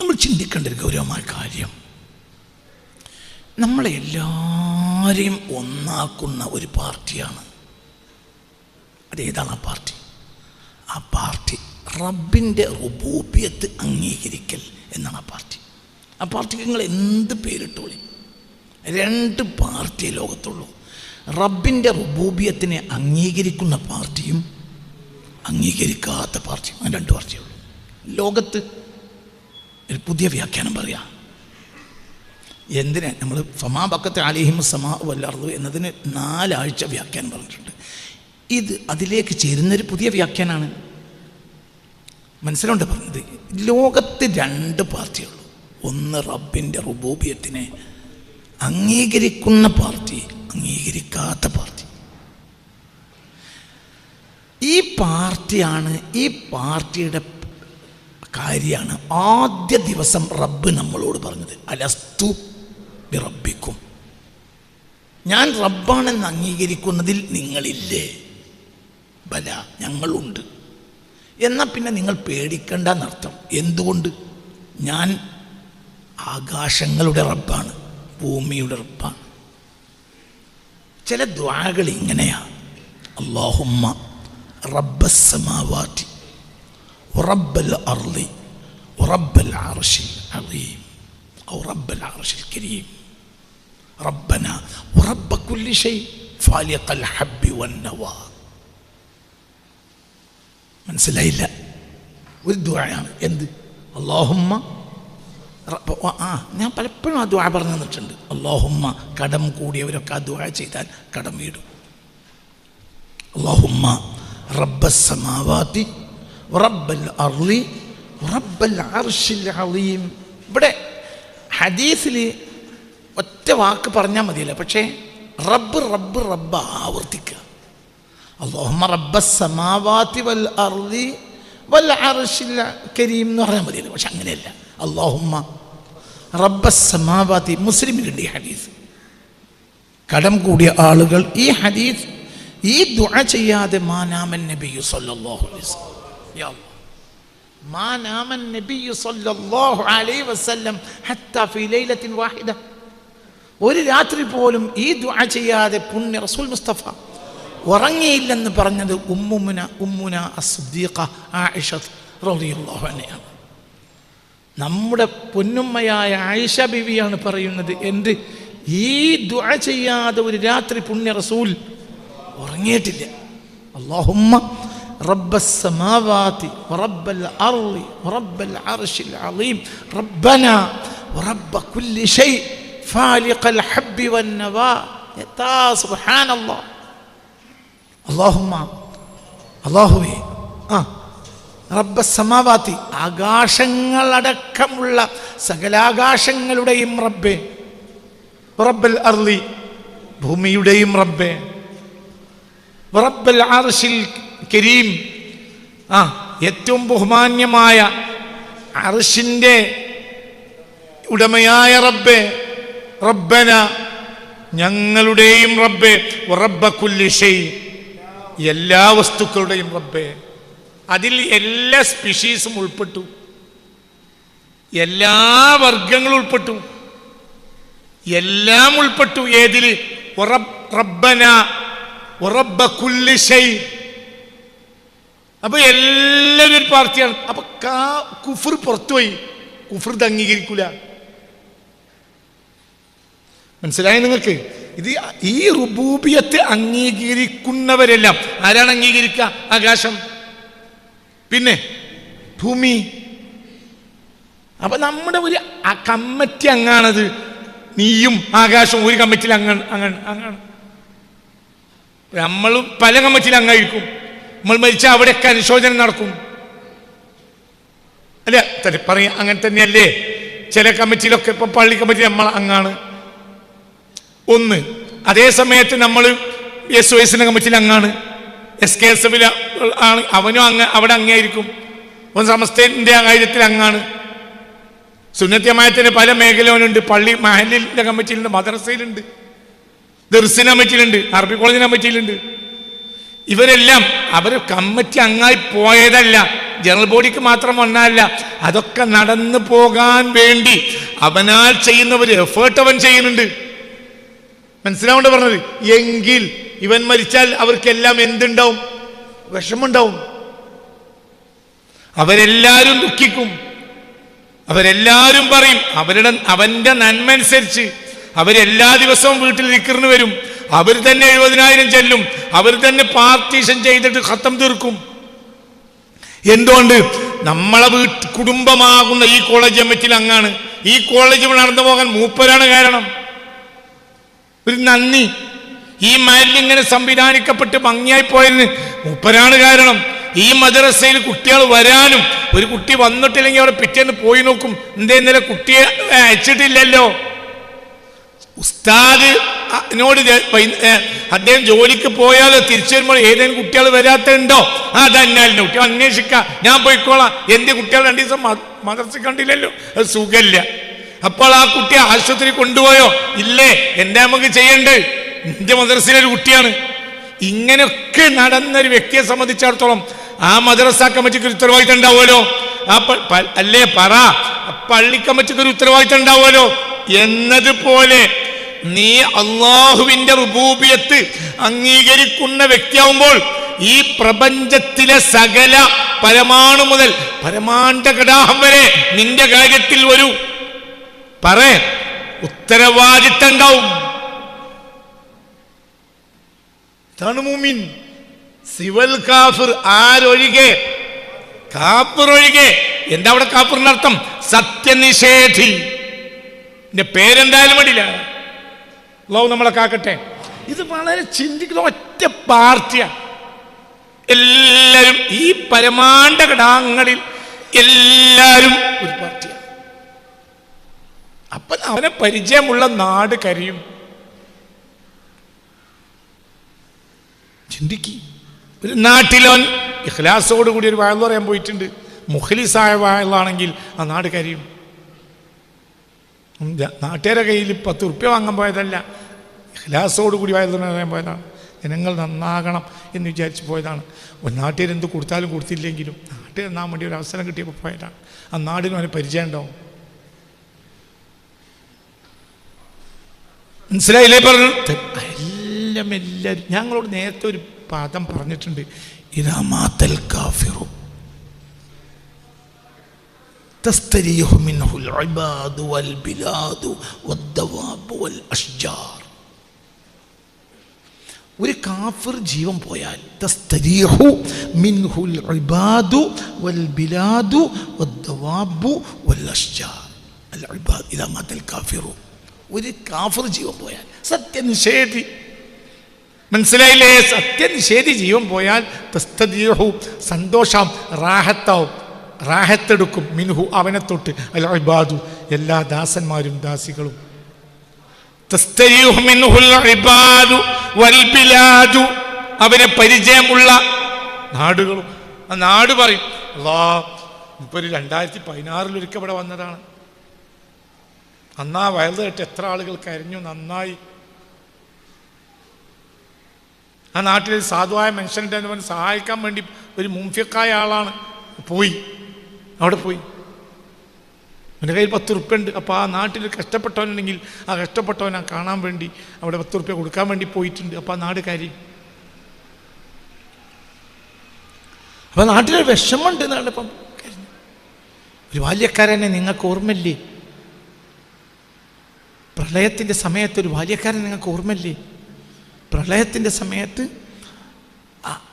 നമ്മൾ ചിന്തിക്കേണ്ട ഒരു ഗൗരവമായ കാര്യം. നമ്മളെ എല്ലാവരെയും ഒന്നാക്കുന്ന ഒരു പാർട്ടിയാണ്. അതേതാണ് ആ പാർട്ടി? ആ പാർട്ടി റബ്ബിന്റെ റുബൂബിയത്ത് അംഗീകരിക്കൽ എന്നാണ് ആ പാർട്ടി. ആ പാർട്ടിക്ക് നിങ്ങൾ എന്ത് പേരിട്ടോളി? രണ്ട് പാർട്ടി ലോകത്തുള്ളൂ. റബ്ബിന്റെ റുബൂബിയത്തിനെ അംഗീകരിക്കുന്ന പാർട്ടിയും അംഗീകരിക്കാത്ത പാർട്ടിയും രണ്ട് പാർട്ടിയുള്ളൂ ലോകത്ത് ഒരു പുതിയ വ്യാഖ്യാനം പറയാം. എന്തിനാ? നമ്മൾ ഫമാബക്കത്തെ അലിഹിം സമാ വല്ലർന്നു എന്നതിന് നാലാഴ്ച വ്യാഖ്യാനം പറഞ്ഞിട്ടുണ്ട്. ഇത് അതിലേക്ക് ചേരുന്നൊരു പുതിയ വ്യാഖ്യാനമാണ് മനസ്സിലുണ്ട് പറഞ്ഞത്? ലോകത്ത് രണ്ട് പാർട്ടിയുള്ളൂ. ഒന്ന് റബ്ബിന്റെ റുബൂബിയത്തിനെ അംഗീകരിക്കുന്ന പാർട്ടി അംഗീകരിക്കാത്ത പാർട്ടി. ഈ പാർട്ടിയാണ് ഈ പാർട്ടിയുടെ കാര്യമാണ്. ആദ്യ ദിവസം റബ്ബ് നമ്മളോട് പറഞ്ഞത് അലസ്തു റബ്ബിക്കും ഞാൻ റബ്ബാണെന്ന് അംഗീകരിക്കുന്നതിൽ നിങ്ങളില്ലേ? ബല ഞങ്ങളുണ്ട്. എന്നാൽ പിന്നെ നിങ്ങൾ പേടിക്കണ്ട എന്നർത്ഥം എന്തുകൊണ്ട്? ഞാൻ ആകാശങ്ങളുടെ റബ്ബാണ് ഭൂമിയുടെ റബ്ബാണ്. ചില ദ്വാകൾ ഇങ്ങനെയാണ് അള്ളാഹുമ്മ റബ്ബസമാവാറ്റി ورب الأرض ورب العرش العظيم أو رب العرش الكريم ربنا ورب كل شيء فالق الحب والنوى മനസ്സിലായില്ല ഒരു ദ്വായാണ് എന്ത് അള്ളാഹുമ്മ റബ്ബ- ആ ഞാൻ പലപ്പോഴും ആ ദ്വാ പറഞ്ഞു തന്നിട്ടുണ്ട് അള്ളാഹുമ്മ കടം കൂടിയവരൊക്കെ ആ ദ്വാ ചെയ്താൽ കടം വീടും അള്ളാഹുമ്മ റബ്ബസമാവാത്തി റബ്ബൽ അർലി റബ്ബൽ അർഷിൽ അളീം. ഇവിടെ ഹദീസിൽ ഒറ്റ വാക്ക് പറഞ്ഞാൽ മതിയല്ല. പക്ഷേ റബ്ബ് റബ്ബ് റബ്ബ് ആവർത്തിക്കുക. അള്ളാഹുമ റബ്ബ സമാവാത്തി വൽ അർലി വൽ അർഷിൽ കരീം എന്ന് പറഞ്ഞാൽ മതിയല്ലോ. പക്ഷെ അങ്ങനെയല്ല. അള്ളാഹുമ്മ റബ്ബ സമാവാത്തി മുസ്ലിമിലുണ്ട് ഈ ഹദീസ്. കടം കൂടിയ ആളുകൾ ഈ ഹദീസ് ഈ ദുആ ചെയ്യാതെ മാനാമൻ നബിയു സല്ലല്ലാഹു അലൈഹി വസല്ലം. യാ അല്ലാഹ് മാനാമൻ നബിയു സല്ലല്ലാഹു അലൈഹി വസല്ലം ഹത്താ ഫീ ലൈലത്തിൻ വാഹിദ ഒരു രാത്രി പോലും ഈ ദുആ ചെയ്യാതെ പുണ്യ റസൂൽ മുസ്തഫ ഉറങ്ങിയില്ലെന്ന് പറഞ്ഞത് ഉമ്മുമുന ഉമ്മുന അസ്ദീഖ ആയിഷ റളിയല്ലാഹു അൻഹയാണ് നമ്മുടെ പൊന്നുമ്മയായ ആയിഷ ബിവിയാണ് പറയുന്നത് എന്ത്? ഈ ദുആ ചെയ്യാതെ ഒരു രാത്രി പുണ്യ റസൂൽ ഉറങ്ങിയിട്ടില്ല. അള്ളാഹുമ്മ رب السماوات ورب الأرض ورب العرش العظيم ربنا ورب كل شيء فالق الحب والنوى يا سبحان الله اللهم അള്ളാഹുവേ ആ റബ്ബ സമാവാത്തി ആകാശങ്ങളടക്കമുള്ള സകലാകാശങ്ങളുടെയും റബ്ബേ റബ്ബൽ അർലി ഭൂമിയുടെയും റബ്ബേ റബ്ബൽ അർഷിൽ കരീം. ആ ഏറ്റവും ബഹുമാന്യമായ അർഷിന്റെ ഉടമയായ റബ്ബെ റബ്ബന ഞങ്ങളുടെയും റബ്ബെ റബ്ബ കുല്ലി ഷൈ എല്ലാ വസ്തുക്കളുടെയും റബ്ബെ. അതിൽ എല്ലാ സ്പീഷീസും ഉൾപ്പെട്ടു. എല്ലാ വർഗങ്ങളും ഉൾപ്പെട്ടു. എല്ലാം ഉൾപ്പെട്ടു. ഏതിൽ റബ്ബന ഉറബ്ബ കുല്ലി ഷൈ. അപ്പൊ എല്ലാവരും ഒരു പാർട്ടിയാണ്. അപ്പൊ കാ- കുഫർ പുറത്തുപോയി. കുഫർ ഇത് അംഗീകരിക്കൂല. മനസ്സിലായി നിങ്ങൾക്ക്? ഇത് ഈ റുബൂബിയത്തെ അംഗീകരിക്കുന്നവരെല്ലാം ആരാണ് അംഗീകരിക്കുക? ആകാശം. പിന്നെ ഭൂമി. അപ്പൊ നമ്മുടെ ഒരു കമ്മിറ്റി അങ്ങാണത്. നീയും ആകാശവും ഒരു കമ്മിറ്റിയിൽ അങ്ങാണ് അങ്ങാണ് അങ്ങാണ് നമ്മളും പല കമ്മിറ്റിയിൽ അങ്ങായിരിക്കും. നമ്മൾ മരിച്ചാൽ അവിടെയൊക്കെ അനുശോചനം നടക്കും. അല്ല? തന്നെ പറയാം അങ്ങനെ തന്നെയല്ലേ? ചില കമ്മിറ്റിയിലൊക്കെ ഇപ്പൊ പള്ളി കമ്മിറ്റി നമ്മൾ അങ്ങാണ്. ഒന്ന് അതേ സമയത്ത് നമ്മൾ എസ് ഒ എസിന്റെ കമ്മിറ്റിയിൽ അങ്ങാണ്. എസ് കെ എസ് എഫിൽ ആണ്. അവനും അങ്ങ് അവിടെ അങ്ങായിരിക്കും ഒന്ന് സമസ്തന്റെ കാര്യത്തിൽ അങ്ങാണ്. സുന്നത്യമായത്തിന് പല മേഖലയിലുണ്ട് പള്ളി മഹലിന്റെ കമ്മിറ്റിയിലുണ്ട് മദ്രസയിലുണ്ട്. ദർസിന കമ്മിറ്റിയിലുണ്ട് അറബി കോളേജിന്റെ കമ്മിറ്റിയിലുണ്ട്. ഇവരെല്ലാം അവർ കമ്മിറ്റി അങ്ങായി പോയതല്ല. ജനറൽ ബോഡിക്ക് മാത്രം വന്നാലല്ല അതൊക്കെ നടന്നു പോകാൻ വേണ്ടി അവനാൽ ചെയ്യുന്ന ഒരു എഫേർട്ട് അവൻ ചെയ്യുന്നുണ്ട്. മനസ്സിലാവേണ്ട പറഞ്ഞത്? എങ്കിൽ ഇവൻ മരിച്ചാൽ അവർക്കെല്ലാം എന്തുണ്ടാവും? വിഷമുണ്ടാവും അവരെല്ലാവരും ദുഃഖിക്കും. അവരെല്ലാവരും പറയും അവരുടെ അവന്റെ നന്മ അനുസരിച്ച് അവരെല്ലാ ദിവസവും വീട്ടിൽ നിൽക്കുന്നു വരും. അവർ തന്നെ എഴുപതിനായിരം ചെല്ലും. അവർ തന്നെ പാർട്ടീഷൻ ചെയ്തിട്ട് ഖത്തം തീർക്കും. എന്തുകൊണ്ട്? നമ്മളെ വീട്ട് കുടുംബമാകുന്ന ഈ കോളേജ് എമ്മറ്റിൽ അങ്ങാണ്. ഈ കോളേജ് നടന്നു പോകാൻ മൂപ്പരാണ് കാരണം. ഒരു നന്ദി. ഈ മാലിന്യങ്ങനെ സംവിധാനിക്കപ്പെട്ട് ഭംഗിയായി പോയതിന് മൂപ്പരാണ് കാരണം. ഈ മദ്രസയിൽ കുട്ടികൾ വരാനും ഒരു കുട്ടി വന്നിട്ടില്ലെങ്കിൽ അവിടെ പിറ്റേന്ന് പോയി നോക്കും. എന്തേ ഇന്നലെ കുട്ടിയെ അയച്ചിട്ടില്ലല്ലോ. ഉസ്താദ് നോട് അദ്ദേഹം ജോലിക്ക് പോയാൽ തിരിച്ചു വരുമ്പോൾ ഏതെങ്കിലും കുട്ടികൾ വരാത്തുണ്ടോ ആ തന്നെ കുട്ടികൾ അന്വേഷിക്കാം. ഞാൻ പോയിക്കോളാം. എന്റെ കുട്ടികൾ രണ്ടു ദിവസം മദർസ കണ്ടില്ലല്ലോ. അത് സുഖമില്ല. അപ്പോൾ ആ കുട്ടിയെ ആശുപത്രി കൊണ്ടുപോയോ? ഇല്ലേ എന്താ നമുക്ക് ചെയ്യണ്ടേ? എന്റെ മദ്രസയിലെ ഒരു കുട്ടിയാണ്. ഇങ്ങനെയൊക്കെ നടന്നൊരു വ്യക്തിയെ സംബന്ധിച്ചിടത്തോളം ആ മദ്രസ കമ്മിറ്റിക്ക് ഒരു ഉത്തരവാദിത്തം ഉണ്ടാവുമല്ലോ. ആ അല്ലേ പറ. പള്ളി കമ്മിറ്റിക്ക് ഒരു ഉത്തരവാദിത്തം ഉണ്ടാവുമല്ലോ. എന്നതുപോലെ നീ അള്ളാഹുവിന്റെ റുബൂബിയത്ത് അംഗീകരിക്കുന്ന വ്യക്തിയാവുമ്പോൾ ഈ പ്രപഞ്ചത്തിലെ സകല പരമാണു മുതൽ പരമാണ്ട കടാഹം വരെ നിന്റെ കാര്യത്തിൽ ഒരു പറ ഉത്തരവാദിത്തം ഉണ്ടാവും തണുമുമിൻ സിവൽ കാഫിർ ആരൊഴികെ? കാഫിർ ഒഴികെ എന്താ അവിടെ കാഫിറിന്റെ അർത്ഥം? സത്യനിഷേധി എന്റെ പേരെന്തായാലും മടിയില്ല ലവ് നമ്മളെ കാക്കട്ടെ. ഇത് വളരെ ചിന്തിക്കുന്ന ഒറ്റ പാർട്ടിയാ. എല്ലാരും ഈ പരമാണ്ട ഘടകങ്ങളിൽ എല്ലാരും ഒരു പാർട്ടിയാ. അപ്പൊ അവനെ പരിചയമുള്ള നാട് കരിയും. ചിന്തിക്ക്. ഒരു നാട്ടിലോൻ ഇഖ്ലാസോട് കൂടി ഒരു വയൽ പറയാൻ പോയിട്ടുണ്ട്. മുഖലിസായ വയലാണെങ്കിൽ ആ നാട് കരിയും. നാട്ടുകാരെ കയ്യിൽ പത്ത് ഉറുപ്പ്യ വാങ്ങാൻ പോയതല്ല. ഇഖ്ലാസോട് കൂടി പറയാൻ പോയതാണ്. ജനങ്ങൾ നന്നാകണം എന്ന് വിചാരിച്ച് പോയതാണ്. ഒരു നാട്ടുകാർ എന്ത് കൊടുത്താലും കൊടുത്തില്ലെങ്കിലും നാട്ടിൽ നന്നാൻ വേണ്ടി ഒരു അവസരം കിട്ടിയപ്പോൾ പോയതാണ്. ആ നാടിന് അവന് പരിചയം ഉണ്ടാവും മനസ്സിലായില്ലേ പറഞ്ഞു? എല്ലാം എല്ലാവരും ഞങ്ങളോട് നേരത്തെ ഒരു പദം പറഞ്ഞിട്ടുണ്ട്. ഇതാ മാത്തൽ കാഫിറു. تستريح منه العباد والبلاد والدواب والأشجار ഒരു കാഫിർ ജീവൻ പോയാൽ തസ്തരീഹു മിൻഹുൽ ഇബാദു വൽ ബിലാദു വദ്ദവാബു വൽ അഷ്ജാർ അൽ ഇബാദ് ഇദാ മാതൽ കാഫിറു ഒരു കാഫിർ ജീവൻ പോയാൽ സത്യനിഷേധി മനസ്സിലായില്ലേ സത്യനിഷേധി ജീവൻ പോയാൽ തസ്തദീഹു സന്തോഷം റാഹത്താവും റാഹത്തെടുക്കും. മിൻഹു അവനെ തൊട്ട്. അൽ ഇബാദു എല്ലാ ദാസന്മാരും ദാസികളും. അവനെ പരിചയമുള്ള നാടുകളും. ആ നാട് പറയും അല്ലാ ഇപ്പൊ ഒരു രണ്ടായിരത്തി പതിനാറിൽ ഒരിക്കൽ ഇവിടെ വന്നതാണ്. അന്നാ വയലു കേട്ട് എത്ര ആളുകൾ കരഞ്ഞു നന്നായി. ആ നാട്ടിൽ സാധുവായ മനുഷ്യന്റെ സഹായിക്കാൻ വേണ്ടി ഒരു മുംഫിക്കായ ആളാണ്. പോയി. അവിടെ പോയി. അവന്റെ കയ്യിൽ പത്ത് റുപ്യ ഉണ്ട് അപ്പോൾ ആ നാട്ടിൽ കഷ്ടപ്പെട്ടവനുണ്ടെങ്കിൽ ആ കഷ്ടപ്പെട്ടവനെ കാണാൻ വേണ്ടി അവിടെ പത്ത് റുപ്യ കൊടുക്കാൻ വേണ്ടി പോയിട്ടുണ്ട്. അപ്പോൾ ആ നാട് കാര്യം അപ്പോൾ നാട്ടിലൊരു വിഷമമുണ്ട് എന്നാണ് ഇപ്പം. ഒരു ബാല്യക്കാരനെ നിങ്ങൾക്ക് ഓർമ്മയില്ലേ? പ്രളയത്തിന്റെ സമയത്ത് ഒരു ബാല്യക്കാരൻ നിങ്ങൾക്ക് ഓർമ്മയില്ലേ? പ്രളയത്തിന്റെ സമയത്ത്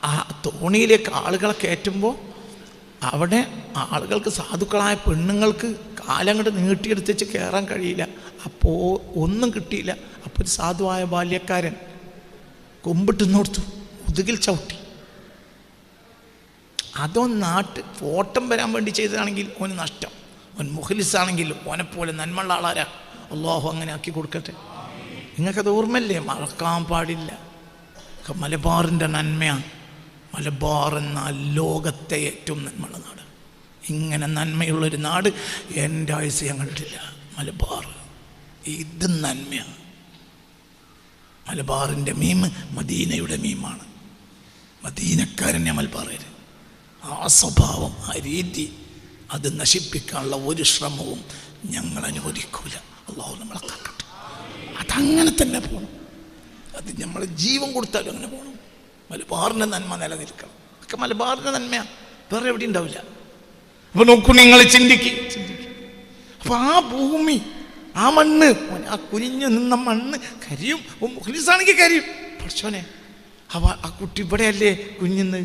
ആ തോണിയിലേക്ക് ആളുകളെ കയറ്റുമ്പോൾ അവിടെ ആളുകൾക്ക് സാധുക്കളായ പെണ്ണുങ്ങൾക്ക് കാലം കൊണ്ട് വെച്ച് കയറാൻ കഴിയില്ല. അപ്പോൾ ഒന്നും കിട്ടിയില്ല. അപ്പോൾ ഒരു സാധുവായ ബാല്യക്കാരൻ കൊമ്പിട്ട് നോർത്തു മുതുകിൽ ചവിട്ടി. അതോ നാട്ട് ഫോട്ടം വരാൻ വേണ്ടി ചെയ്തതാണെങ്കിൽ ഓന് നഷ്ടം. ഓൻ മുഖലിസാണെങ്കിൽ ഓനെപ്പോലെ നന്മള്ള ആളാരാ? അള്ളാഹു അങ്ങനെ ആക്കി കൊടുക്കട്ടെ. നിങ്ങൾക്കത് ഓർമ്മല്ലേ മറക്കാൻ പാടില്ല. മലബാറിന്റെ നന്മയാണ്. മലബാർ എന്ന ലോകത്തെ ഏറ്റവും നന്മയുള്ള നാട്. ഇങ്ങനെ നന്മയുള്ളൊരു നാട് എന്റെ ആയുസ് ഞാൻ കണ്ടിട്ടില്ല മലബാർ. ഇത് നന്മയാണ് മലബാറിന്റെ മീം മദീനയുടെ മീമാണ്. മദീനക്കാരനെ പറയരുത്. ആ സ്വഭാവം ആ രീതി അത് നശിപ്പിക്കാനുള്ള ഒരു ശ്രമവും ഞങ്ങൾ അനുവദിക്കൂല. അള്ളാഹു നമ്മളെ കാക്കട്ടെ. അതങ്ങനെ തന്നെ പോകണം അത് നമ്മൾ ജീവൻ കൊടുത്താലും അങ്ങനെ പോകണം മലബാറിൻ്റെ നന്മ നിലനിൽക്കണം ഒക്കെ മലബാറിൻ്റെ നന്മയാണ് വേറെ എവിടെ ഉണ്ടാവില്ല അപ്പൊ നോക്കൂ നിങ്ങൾ ചിന്തിക്കും അപ്പൊ ആ ഭൂമി ആ മണ്ണ് മോനെ, ആ കുനിഞ്ഞു നിന്ന മണ്ണ് കരിയും മുഖ്ലിസാണെങ്കിൽ കരിയും പഠിച്ചോനെ അവ ആ കുട്ടി ഇവിടെയല്ലേ കുഞ്ഞുന്നത്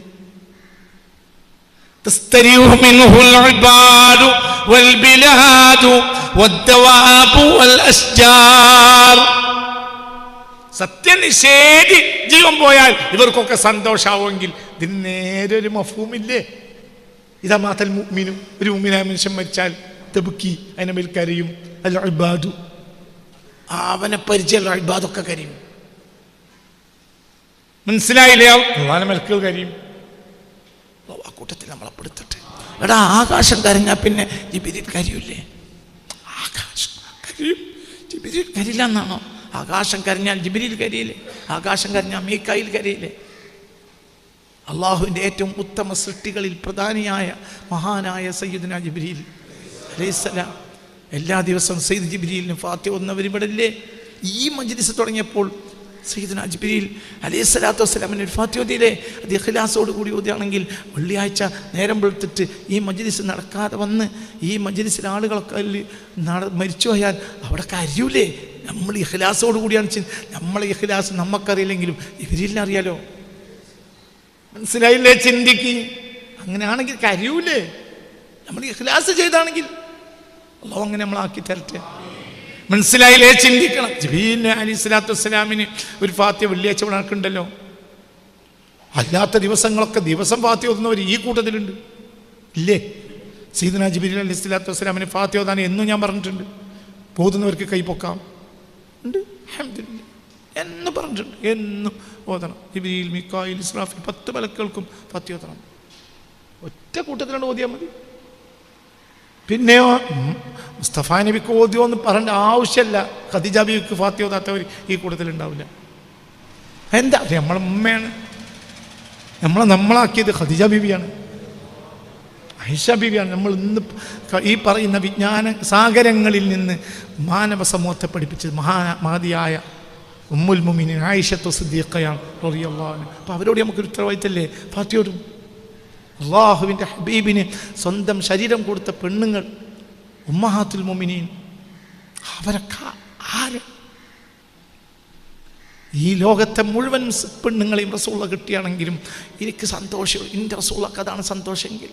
تستريح منه العباد والبلاد والدواب والأشجار സത്യനിഷേധി ജീവൻ പോയാൽ ഇവർക്കൊക്കെ സന്തോഷാവുമെങ്കിൽ ഇതിന് നേരെ ഒരു മഫൂമില്ലേ ഇതാ മാത്തൽ മീനും ഒരു മുമ്മിനായ മനുഷ്യൻ മരിച്ചാൽ തെബുക്കി അതിനെ മേൽ കരയും. അല്ല അൽബാദു അവനെ പരിചയമുള്ള അൽബാദൊക്കെ കരയും. മനസ്സിലായില്ലേ? പ്രധാന മലക്കുകൾ കരയും. ആ കൂട്ടത്തിൽ നമ്മളെ പെടുത്തട്ടെ എടാ ആകാശം കരഞ്ഞാൽ പിന്നെ ജിബിരിൽ കരിയൂലേ ആകാശം കരിയും. ജിബിരിൽ കരിയില്ല എന്നാണോ? ആകാശം കരഞ്ഞാൽ ജിബിരിയിൽ കരിയില്ലേ? ആകാശം കരഞ്ഞാൽ മീക്കായിൽ കരിയില്ലേ? അള്ളാഹുവിന്റെ ഏറ്റവും ഉത്തമ സൃഷ്ടികളിൽ പ്രധാനിയായ മഹാനായ സയ്യിദ്ന ജിബ്രീൽ അലൈസലാം എല്ലാ ദിവസവും സയ്യിദ് ജിബ്രീലിന് ഫാത്തി ഇവിടെ ഈ മജ്ലിസ് തുടങ്ങിയപ്പോൾ സയ്യിദ്ന ജിബ്രീൽ അലൈഹി സ്വലാത്തു വസ്സലാമിന് ഒരു ഫാത്തി ഓതിയില്ലേ? അത് ഇഖ്ലാസോട് കൂടി ഓതിയാണെങ്കിൽ വെള്ളിയാഴ്ച നേരം വെളുത്തിട്ട് ഈ മജ്ലിസ് നടക്കാതെ വന്ന് ഈ മജ്ലിസിൽ ആളുകളൊക്കെ മരിച്ചു പോയാൽ അവിടെ കരയൂലേ? നമ്മൾ ഇഖ്ലാസോട് കൂടിയാണ് ചി- നമ്മളെ ഇഖ്ലാസ് നമുക്കറിയില്ലെങ്കിലും ഇവരില്ല അറിയാലോ? മനസ്സിലായില്ലേ ചിന്തിക്ക് അങ്ങനെയാണെങ്കിൽ കരിയൂലേ? നമ്മൾ ഇഖ്ലാസ് ചെയ്താണെങ്കിൽ അള്ളാഹു അങ്ങനെ നമ്മളാക്കി തരട്ടെ. മനസ്സിലായില്ലേ ചിന്തിക്കണം? ജിബീൽ അലി സ്വലാത്തു വസ്സലാമിന് ഒരു ഫാത്യ വെള്ളിയാഴ്ച നടക്കുന്നുണ്ടല്ലോ. അല്ലാത്ത ദിവസങ്ങളൊക്കെ ദിവസം ഫാത്തി ഓതുന്നവർ ഈ കൂട്ടത്തിലുണ്ട്. ഇല്ലേ? സീദന ജബീൽ അലി സ്വലാത്തു വസ്സലാമിന് ഫാത്തി ഓതാൻ എന്നും ഞാൻ പറഞ്ഞിട്ടുണ്ട്. പോകുന്നവർക്ക് കൈപ്പൊക്കാം ഉണ്ട്. അഹമ്മദില്ല എന്ന് പറഞ്ഞിട്ടുണ്ട്. എന്നും ഓതണം. ജിബിലിൽ മിക്കായിൽ ഇസ്രാഫിൽ പത്ത് മലക്കുകൾക്കും പത്തി ഓതണം. ഒറ്റ കൂട്ടത്തിലാണ് ഓതിയാൽ മതി. പിന്നെയോ മുസ്തഫ നബിക്ക് ഓദ്യോ എന്ന് പറയേണ്ട ആവശ്യമല്ല ഖദീജ ബീവിക്ക് ഫാത്തി ഓതാത്തവർ ഈ കൂട്ടത്തിൽ ഉണ്ടാവില്ല എന്താ നമ്മളെ ഉമ്മയാണ്. നമ്മളെ നമ്മളാക്കിയത് ഖദീജ ബീവിയാണ്. ഐഷ നമ്മൾ ഇന്ന് ഈ പറയുന്ന വിജ്ഞാന സാഗരങ്ങളിൽ നിന്ന് മാനവ സമൂഹത്തെ പഠിപ്പിച്ചത് മഹാ മഹതിയായ ഉമ്മുൽ മുമിനി ആയിഷത്തു സിദ്ദീഖയാണ് റളിയല്ലാഹു അപ്പോൾ അവരോട് നമുക്കൊരു ഉത്തരവാദിത്തല്ലേ? ഫാത്തിയോടും അള്ളാഹുവിന്റെ ഹബീബിന് സ്വന്തം ശരീരം കൊടുത്ത പെണ്ണുങ്ങൾ ഉമ്മഹാത്തുൽ മുമിനി അവരൊക്കെ ആര്? ഈ ലോകത്തെ മുഴുവൻ പെണ്ണുങ്ങളെയും റസൂള കിട്ടിയാണെങ്കിലും എനിക്ക് സന്തോഷം. എന്റെ റസൂളൊക്കെ അതാണ് സന്തോഷമെങ്കിൽ.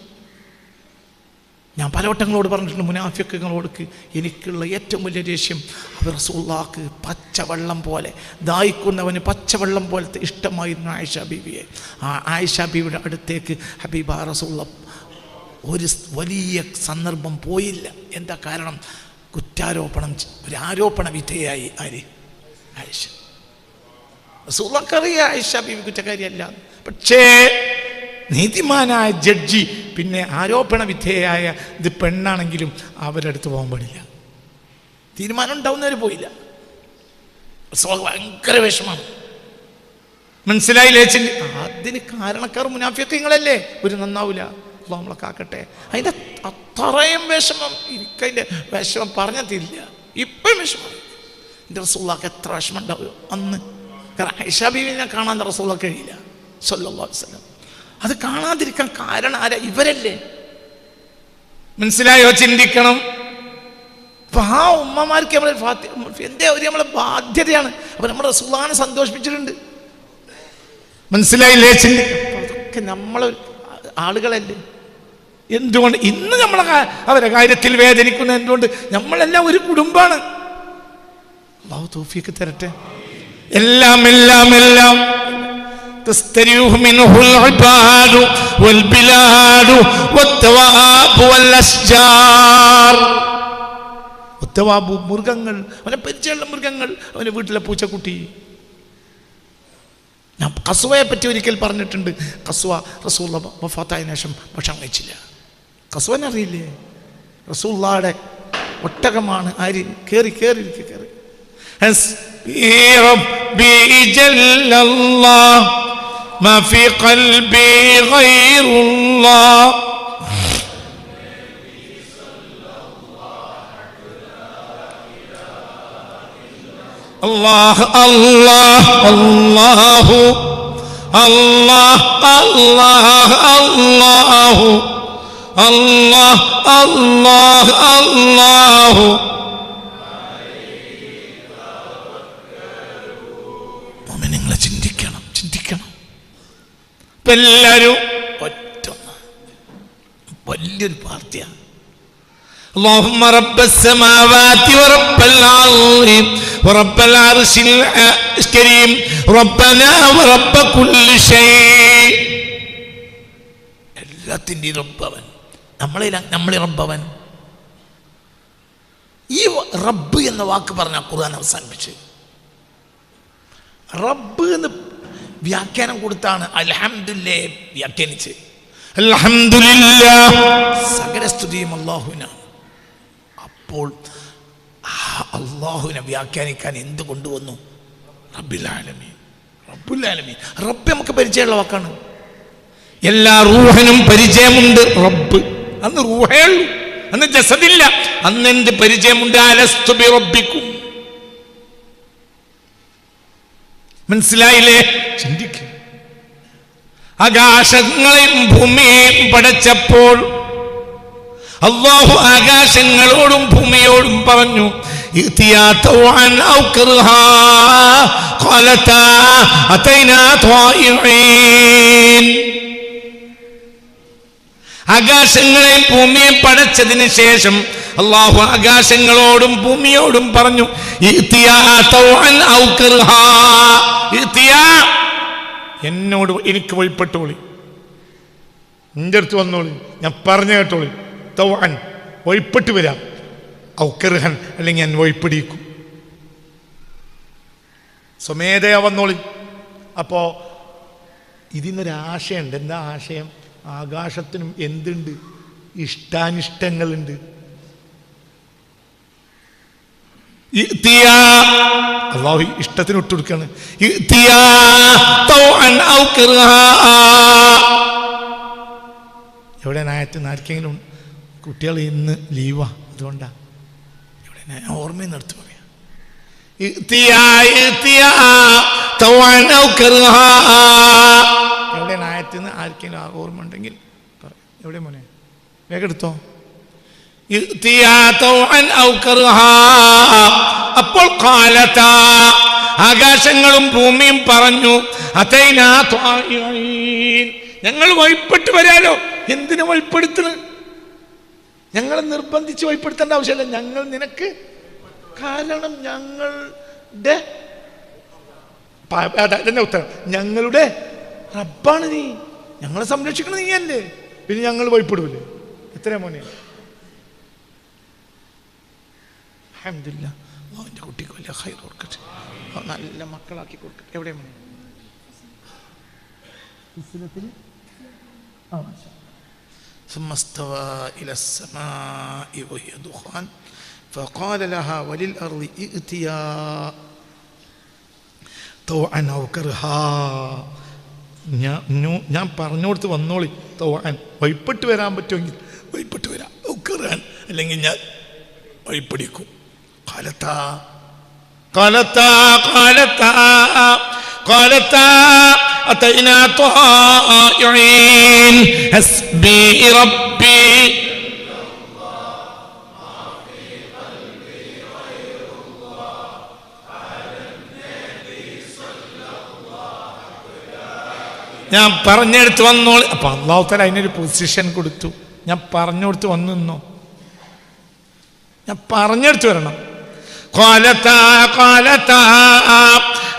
ഞാൻ പലവട്ടങ്ങളോട് പറഞ്ഞിട്ടുണ്ട് മുനാഫിക്കുകളോട് എനിക്കുള്ള ഏറ്റവും വലിയ ദേഷ്യം അവർ റസൂള്ളാക്ക് പച്ചവെള്ളം പോലെ ദാഹിക്കുന്നവന് പച്ചവെള്ളം പോലത്തെ ഇഷ്ടമായിരുന്നു ആയിഷ ബീവിയെ. ആ ആയിഷ ബീവിയുടെ അടുത്തേക്ക് ഹബീബ റസൂള്ള ഒരു വലിയ സന്ദർഭം പോയില്ല. എന്താ കാരണം? കുറ്റാരോപണം ഒരു ആരോപണ വിധേയായി ആര്? ആയിഷ. റസൂള്ളക്കറിയ ആയിഷ ബീവി കുറ്റക്കാരിയല്ല. പക്ഷേ നീതിമാനായ ജഡ്ജി പിന്നെ ആരോപണ വിധേയായ ഇത് പെണ്ണാണെങ്കിലും അവരുടെ അടുത്ത് പോകാൻ പാടില്ല. തീരുമാനം ഉണ്ടാവുന്നവർ പോയില്ല. ഭയങ്കര വിഷമാണ് മനസ്സിലായില്ലേ അതിന് കാരണക്കാർ മുനാഫിക്കങ്ങളല്ലേ? ഒരു നന്നാവൂല. അള്ളാഹ് നമ്മളെ കാക്കട്ടെ. അതിന്റെ അത്രയും വിഷമം എനിക്കതിന്റെ വിഷമം പറഞ്ഞതില്ല ഇപ്പം വിഷമം. എന്റെ റസൂള്ളാക്ക് എത്ര വിഷമം ഉണ്ടാവുമോ? അന്ന്. കാരണം ഐഷാബീവിനെ കാണാൻ റസൂള്ള കഴിയില്ല. അലൈഹി വസല്ലം. അത് കാണാതിരിക്കാൻ കാരണം ആരാ? ഇവരല്ലേ. മനസ്സിലായോ? ചിന്തിക്കണം. അപ്പൊ ആ ഉമ്മമാർക്ക് നമ്മളെ എന്തേ ഒരു നമ്മളെ ബാധ്യതയാണ്. അപ്പൊ നമ്മുടെ റസൂള്ളാനെ സന്തോഷിപ്പിച്ചിട്ടുണ്ട്. മനസ്സിലായില്ലേ? ചിന്തിക്കണം അതൊക്കെ നമ്മളെ ആളുകളല്ലേ. എന്തുകൊണ്ട് ഇന്ന് നമ്മളെ അവരെ കാര്യത്തിൽ വേദനിക്കുന്ന എന്തുകൊണ്ട് നമ്മളെല്ലാം ഒരു കുടുംബമാണ് അള്ളാഹു തോഫിയൊക്കെ തരട്ടെ. എല്ലാം എല്ലാം എല്ലാം. تستريح منه العباد والبلاد والدواب والأشجار ഒത്തവാബു മൃഗങ്ങൾ അവനെ പരിചയമുള്ള മൃഗങ്ങൾ അവൻ്റെ വീട്ടിലെ പൂച്ചക്കുട്ടി ഞാൻ കസുവയെ പറ്റി ഒരിക്കൽ പറഞ്ഞിട്ടുണ്ട് കസുവ റസൂള്ള വഫാത്തായതിനു ശേഷം ഭക്ഷണം കഴിച്ചില്ല കസുവനെ അറിയില്ലേ റസൂള്ളാടെ ഒട്ടകമാണ് ആര് കയറി കയറി ഇരിക്കുക കയറി حسبي ربي جل الله ما في قلبي غير الله الله الله الله الله الله الله الله الله الله. ഇപ്പൊ എല്ലാവരും ഒറ്റ വലിയൊരു പാർട്ടിയാണ് اللهم رب السماوات ورب العرش ورب العرش الكريم ربنا ورب كل شيء എല്ലാത്തിൻ്റെയും റബ്ബവൻ നമ്മളെ നമ്മളെ റബ്ബവൻ ഈ വ- റബ്ബ് എന്ന വാക്ക് പറഞ്ഞ ഖുർആൻ അവസാനിപ്പിച്ച് റബ്ബ് എന്ന് വ്യാഖ്യാനം കൊടുത്താണ് അലഹമുല്ലേ വ്യാഖ്യാനിച്ച് സകല അള്ളാഹുവിനാണ്. അപ്പോൾ അള്ളാഹുവിനെ വ്യാഖ്യാനിക്കാൻ എന്ത് കൊണ്ടുവന്നു? റബ്ബ് നമുക്ക് പരിചയമുള്ള വാക്കാണ്. എല്ലാ റൂഹനും പരിചയമുണ്ട് റബ്ബ്. അന്ന് റൂഹേ ഉള്ളൂ. അന്ന് ജസദില്ല. അന്ന് എന്ത് പരിചയമുണ്ട്? അലസ്തു റബ്ബിക്കും. മനസ്സിലായില്ലേ ചിന്തിക്കും ആകാശങ്ങളെയും ഭൂമിയെയും പടച്ചപ്പോൾ അള്ളാഹു ആകാശങ്ങളോടും ഭൂമിയോടും പറഞ്ഞു ائتيا طوعا أو كرها قالتا أتينا طائعين ആകാശങ്ങളെയും ഭൂമിയെ പടച്ചതിന് ശേഷം അള്ളാഹു ആകാശങ്ങളോടും ഭൂമിയോടും പറഞ്ഞു. എന്നോട് എനിക്ക് വഴിപ്പെട്ടോളി. എന്റെ അടുത്ത് വന്നോളി. ഞാൻ പറഞ്ഞു കേട്ടോളി. തൗഅൻ വഴിപ്പെട്ട് വരാം. ഔക്കർഹൻ അല്ലെങ്കിൽ ഞാൻ വഴിപ്പിടിക്കും. സ്വമേധയാ വന്നോളി. അപ്പോ ഇതിന്നൊരാശയുണ്ട്. എന്താ ആശയം? ആകാശത്തിനും എന്തുണ്ട്? ഇഷ്ടാനിഷ്ടങ്ങളുണ്ട്. അള്ളാഹു ഇഷ്ടത്തിന് ഇട്ടുകൊടുക്കാണ്. എവിടെ നായത്ത് ആർക്കെങ്കിലും കുട്ടികൾ ഇന്ന് ലീവാ. അതുകൊണ്ടാ. ഇവിടെ ഞാൻ ഓർമ്മയിൽ എടുത്ത് പറയാം. തൗഅൻ നായത്തിൽ നിന്ന് ആർക്കെങ്കിലും ആ ഓർമ്മ ഉണ്ടെങ്കിൽ പറ. എവിടെ മോനെ? വേഗം എടുത്തോ. അപ്പോൾ കാലത്ത ആകാശങ്ങളും ഭൂമിയും പറഞ്ഞു. ഞങ്ങൾ വഴിപ്പെട്ട് വരാലോ. എന്തിനു വഴിപ്പെടുത്തണ് ഞങ്ങളെ നിർബന്ധിച്ച് വഴിപ്പെടുത്തേണ്ട ആവശ്യമില്ല. ഞങ്ങൾ നിനക്ക് കാരണം ഞങ്ങളുടെ അതാ, ഉത്തരം? ഞങ്ങളുടെ റബ്ബാണ് നീ ഞങ്ങളെ സംരക്ഷിക്കണം നീ അല്ലേ പിന്നെ ഞങ്ങൾ വഴിപ്പെടൂലേ എത്രയാ മോനെ അൽഹംദുലില്ലാ എൻ്റെ കുട്ടിക്ക് വലിയ ഹൈർ കൊടുക്കട്ടെ ആ, നല്ല മക്കളാക്കി കൊടുക്കട്ടെ എവിടെ മോനെ ثم استوى إلى السماء وهي دخان فقال لها وللأرض ائتيا طوعا أو كرها ഞാൻ ഞോ- ഞാൻ പറഞ്ഞോടുത്ത് വന്നോളി തോവാൻ വഴിപ്പെട്ട് വരാൻ പറ്റുമെങ്കിൽ വഴിപ്പെട്ട് വരാം ഉക്കറാൻ അല്ലെങ്കിൽ ഞാൻ വഴിപ്പിടിക്കും കാലത്താ قالتا قالتا قالتا أتينا طائعين حسبي ربي ഞാൻ പറഞ്ഞെടുത്ത് വന്നോളി. അപ്പൊ അള്ളാഹുത്തല അതിനൊരു പൊസിഷൻ കൊടുത്തു. ഞാൻ പറഞ്ഞെടുത്ത് വന്നു നിന്നോ ഞാൻ പറഞ്ഞെടുത്ത് വരണം. കൊലത്താ കൊലത്താ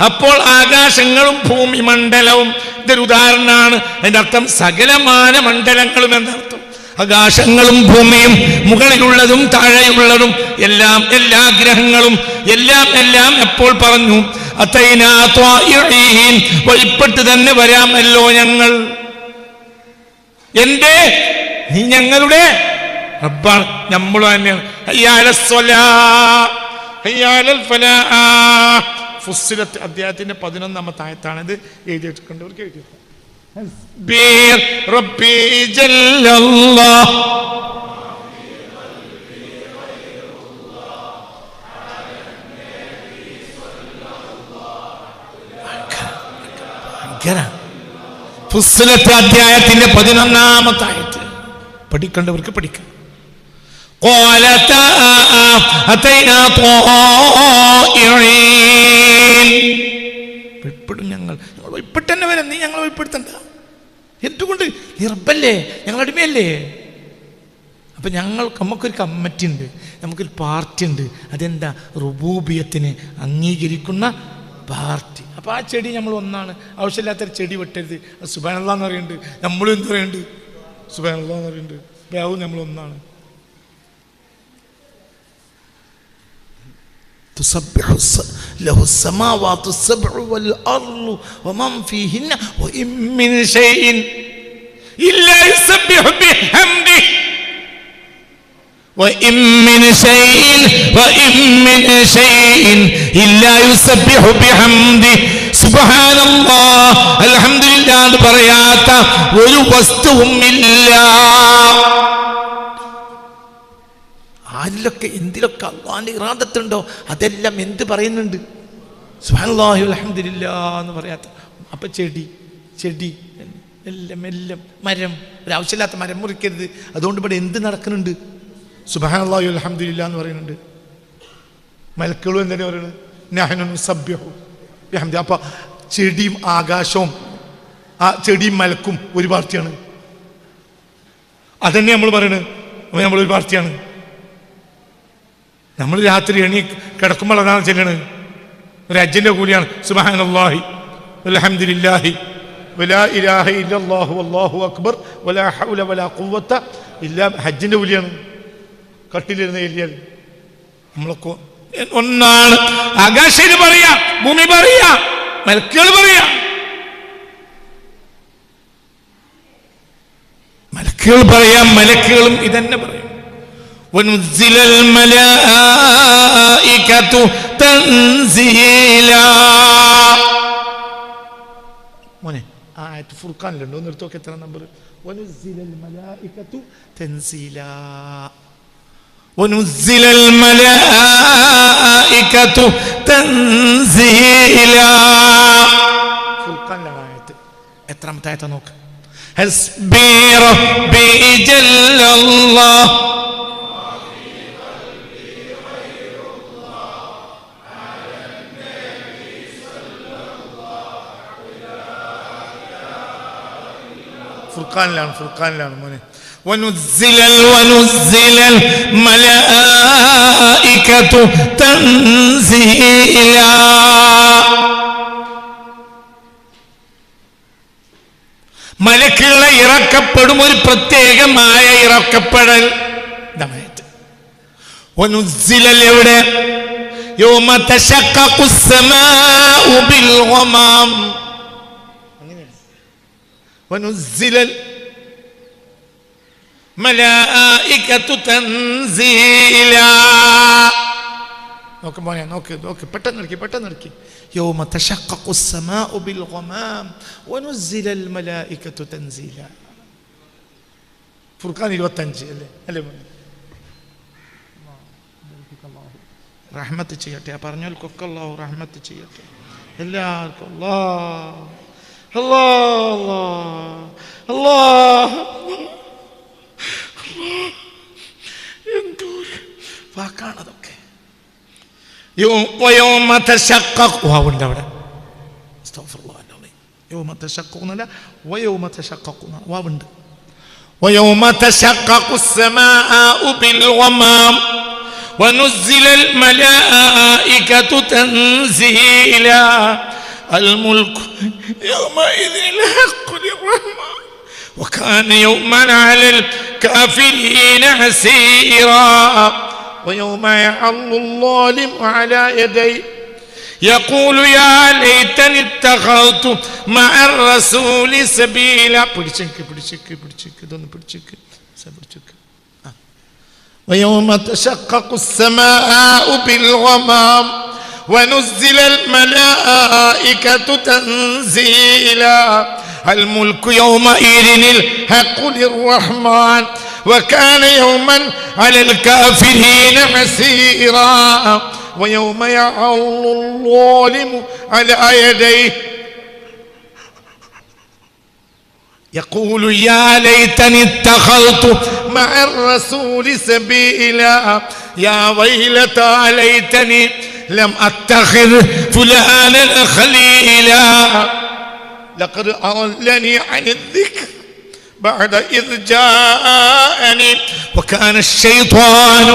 അപ്പോൾ ആകാശങ്ങളും ഭൂമി മണ്ഡലവും ഇതൊരു ഉദാഹരണമാണ്. അതിന്റെ അർത്ഥം സകലമാന മണ്ഡലങ്ങളും എന്നർത്ഥം. ആകാശങ്ങളും ഭൂമിയും മുകളിലുള്ളതും താഴെയുള്ളതും എല്ലാം എല്ലാ ഗ്രഹങ്ങളും എല്ലാം എല്ലാം എപ്പോൾ പറഞ്ഞു. വഴിപ്പെട്ട് തന്നെ വരാമല്ലോ ഞങ്ങൾ. എന്റെ നീ ഞങ്ങളുടെ റബ്ബാണ്. നമ്മൾ തന്നെയാണ്. അദ്ദേഹത്തിന്റെ പതിനൊന്നാമത്തെ ആയത്താണിത് എഴുതി വെച്ചിട്ടുണ്ടവർക്ക് എഴുതി ഭാഗ്യനാണ് ഫുസ്ലത്ത് അധ്യായത്തിന്റെ പതിനൊന്നാമത്തായിട്ട് പഠിക്കേണ്ടവർക്ക് പഠിക്കാം. വെപ്പെടും ഞങ്ങൾ ഞങ്ങൾ വെപ്പിട്ട് തന്നെ നീ ഞങ്ങളെ വെപ്പെടുത്തണ്ട എന്തുകൊണ്ട്? നിർബല്ലേ? ഞങ്ങൾ അടിമയല്ലേ? അപ്പൊ ഞങ്ങൾ നമുക്കൊരു കമ്മിറ്റി ഉണ്ട് നമുക്കൊരു പാർട്ടി ഉണ്ട് അതെന്താ? റുബൂബിയത്തിന് അംഗീകരിക്കുന്ന പാർട്ടി. അപ്പോൾ ആ ചെടി നമ്മൾ ഒന്നാണ് ആവശ്യമില്ലാത്തൊരു ചെടി വെട്ടരുത് അത് സുബാനല്ല എന്ന് പറയുന്നുണ്ട് നമ്മളും എന്ത് പറയുന്നുണ്ട് സുബാനല്ല എന്ന് പറയുന്നുണ്ട് ബാവും നമ്മൾ ഒന്നാണ് تسبح الس- له السماوات السبع والأرض ومن فيهن وإن من شيء إلا يسبح بحمده وإن من شيء وإن من شيء إلا يسبح بحمده سبحان الله الحمد لله എന്ന് പറയാത്ത ഒരു വസ്തുവും ഇല്ല ആരിലൊക്കെ എന്തിലൊക്കെ അള്ളാന്റെ ഇറാദത്തുണ്ടോ അതെല്ലാം എന്ത് പറയുന്നുണ്ട് സുബ്ഹാനല്ലാഹി അൽഹംദുലില്ലാ എന്ന് പറയാത്ത അപ്പം ചെടി ചെടി എല്ലാം എല്ലാം മരം ഒരാവശ്യമില്ലാത്ത മരം മുറിക്കരുത് അതുകൊണ്ട് ഇവിടെ എന്ത് നടക്കുന്നുണ്ട് സുബാനല്ലാഹി അലഹമില്ല എന്ന് പറയുന്നുണ്ട്. മലക്കുകളും എന്തിനാ പറയുന്നത്? നഹനു സഭ്യഹു അപ്പം ചെടിയും ആകാശവും ആ ചെടിയും മലക്കും ഒരു പാർട്ടിയാണ്. അതന്നെ നമ്മൾ പറയണത്. നമ്മൾ ഒരു പാർട്ടിയാണ്. നമ്മൾ രാത്രി എണീ കിടക്കുമ്പോൾ അതാണ് ചെല്ലണത്. ഒരു അജ്ജന്റെ കൂലിയാണ്. സുബഹാനല്ലാഹി അലഹമില്ലാഹി വലാ ഇലാഹ അല്ലാഹു അക്ബർ വലാ ഹൗല വലാ ഇല്ല കട്ടിലിരുന്ന് എഴുതിയാൽ നമ്മളൊക്കെ ഒന്നാണ്. ആകാശയിൽ പറയാം ഭൂമി പറയാം മലക്കുകൾ പറയാം. മലക്കുകൾ പറയാം മലക്കുകളും ഇതന്നെ പറയാം. മോനെ ആ ആയത്ത് ഫുർഖാനിലുണ്ടോ. നിർത്തോക്കെ എത്ര നമ്പർ ونزل الملائكة تنزيلا. فرقان لغاية. اترم تايتا نوك حسبي ربي جل الله. فرقان لأن فرقان لأن ونزل ونزل الملائكة تنزيلا മലക്കുകളെ ഇറക്കപ്പെടും ഒരു പ്രത്യേകമായ ഇറക്കപ്പെടൽ ഇതാണ് ആയത്ത്. വനുസ്സിലൽ എവിടെ യോമ തശഖഖു السماء بالغمام വനുസ്സിലൽ മലായികത്തു തൻസീലാ നോക്ക് മോനെ നോക്ക് നോക്ക് പെട്ടെന്ന് എടുക്കി പെട്ടെന്ന് എടുക്കി يوم تشقق السماء بالغمام ونزل الملائكة تنزيلا ഫുർഖാൻ ഇരുപത്തഞ്ച് അല്ലേ അല്ലേ മോനെ റഹ്മത്ത് ചെയ്യട്ടെ ആ പറഞ്ഞവർക്കൊക്കെ അള്ളാഹു റഹ്മത്ത് ചെയ്യട്ടെ എല്ലാവർക്കും അല്ലാ അല്ലാ അല്ലാ എന്തോര് വാക്കാണതൊക്കെ യോ- വയോമ തശഖഖു വാവുണ്ട് അവിടെ അസ്തഗ്ഫിറുല്ലാഹ് അൽ-അളീം. യൗമ തശഖഖു എന്നല്ല വയൗമ തശഖഖു എന്നാണ്. വാവുണ്ട് ويوم تشقق السماء بالغمام ونزل الملائكة تنزيلا الملك يومئذ الحق للرحمن وكان يوما على الكافرين عسيرا ويوم يعض الظالم على يديه يقول يا ليتني اتخذت مع الرسول سبيلا പിടിച്ചേക്ക് പിടിച്ചേക്ക് പിടിച്ചേക്ക് ഇതൊന്ന് പിടിച്ചേക്ക് സ- പിടിച്ചേക്ക് ويوم تشقق السماء بالغمام ونزل الملائكة تنزيلا. الملك يومئذ الحق للرحمن وكان يوما على الكافرين مسيرا ويوم يعض الظالم على يديه. يقول يا ليتني اتخذت مع الرسول سبيلا. يا ويلتى ليتني لم اتخذ فلانا خليلا لقد اضلني عن الذكر بعد إذ جاءني وكان الشيطان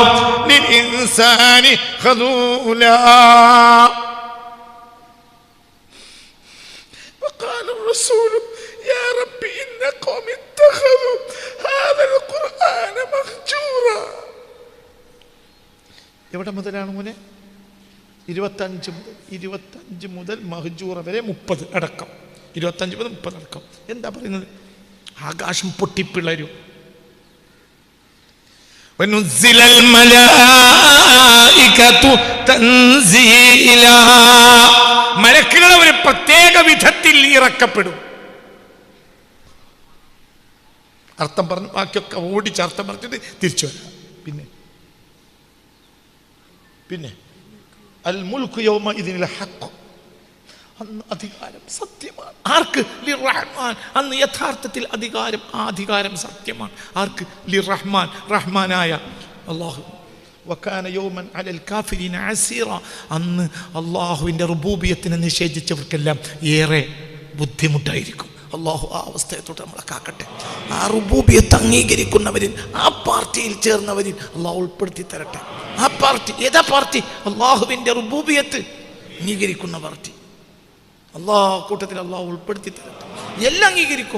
للإنسان خذولا وقال الرسول يا رب إن قوم اتخذوا هذا القرآن مهجورا എവിടെ മുതലാണ് മോനെ ഇരുപത്തഞ്ച് മുതൽ ഇരുപത്തഞ്ച് മുതൽ മഹജൂർ വരെ മുപ്പത് അടക്കം. ഇരുപത്തഞ്ച് മുതൽ മുപ്പത് അടക്കം. എന്താ പറയുന്നത്? ആകാശം പൊട്ടിപ്പിളരും. മലക്കുകൾ ഒരു പ്രത്യേക വിധത്തിൽ ഇറക്കപ്പെടും. അർത്ഥം പറഞ്ഞു ബാക്കിയൊക്കെ ഓടിച്ച് അർത്ഥം പറഞ്ഞിട്ട് തിരിച്ചു വരാം. പിന്നെ. പിന്നെ. അൽ മുൽക്ക് യൗമ ഇതിനിലെ ഹക്കു അന്ന് അധികാരം സത്യമാണ്. ആർക്ക്? ലി റഹ്മാൻ അന്ന് യഥാർത്ഥത്തിൽ അധികാരം ആ അധികാരം സത്യമാണ്. ആർക്ക്? ലി റഹ്മാൻ റഹ്മാനായ അള്ളാഹു. വക്കാന യോമൻ അലൽ കാഫിരീന അസീറ. അന്ന് അള്ളാഹുവിന്റെ റുബൂബിയത്തിനെ നിഷേധിച്ചവർക്കെല്ലാം ഏറെ ബുദ്ധിമുട്ടായിരിക്കും. അള്ളാഹു ആ അവസ്ഥയെ തൊട്ട് നമ്മളെ കാക്കട്ടെ. ആ റുബൂബിയത്ത് അംഗീകരിക്കുന്നവരിൽ ആ പാർട്ടിയിൽ ചേർന്നവരിൽ അള്ളാഹു ഉൾപ്പെടുത്തി തരട്ടെ ആ പാർട്ടി ഏതാ പാർട്ടി? അള്ളാഹുവിന്റെ റുബൂബിയത്ത് അംഗീകരിക്കുന്ന പാർട്ടി. അള്ളാഹ് കൂട്ടത്തിൽ അള്ളാഹു ഉൾപ്പെടുത്തി തരട്ടെ. എല്ലാം അംഗീകരിക്കും.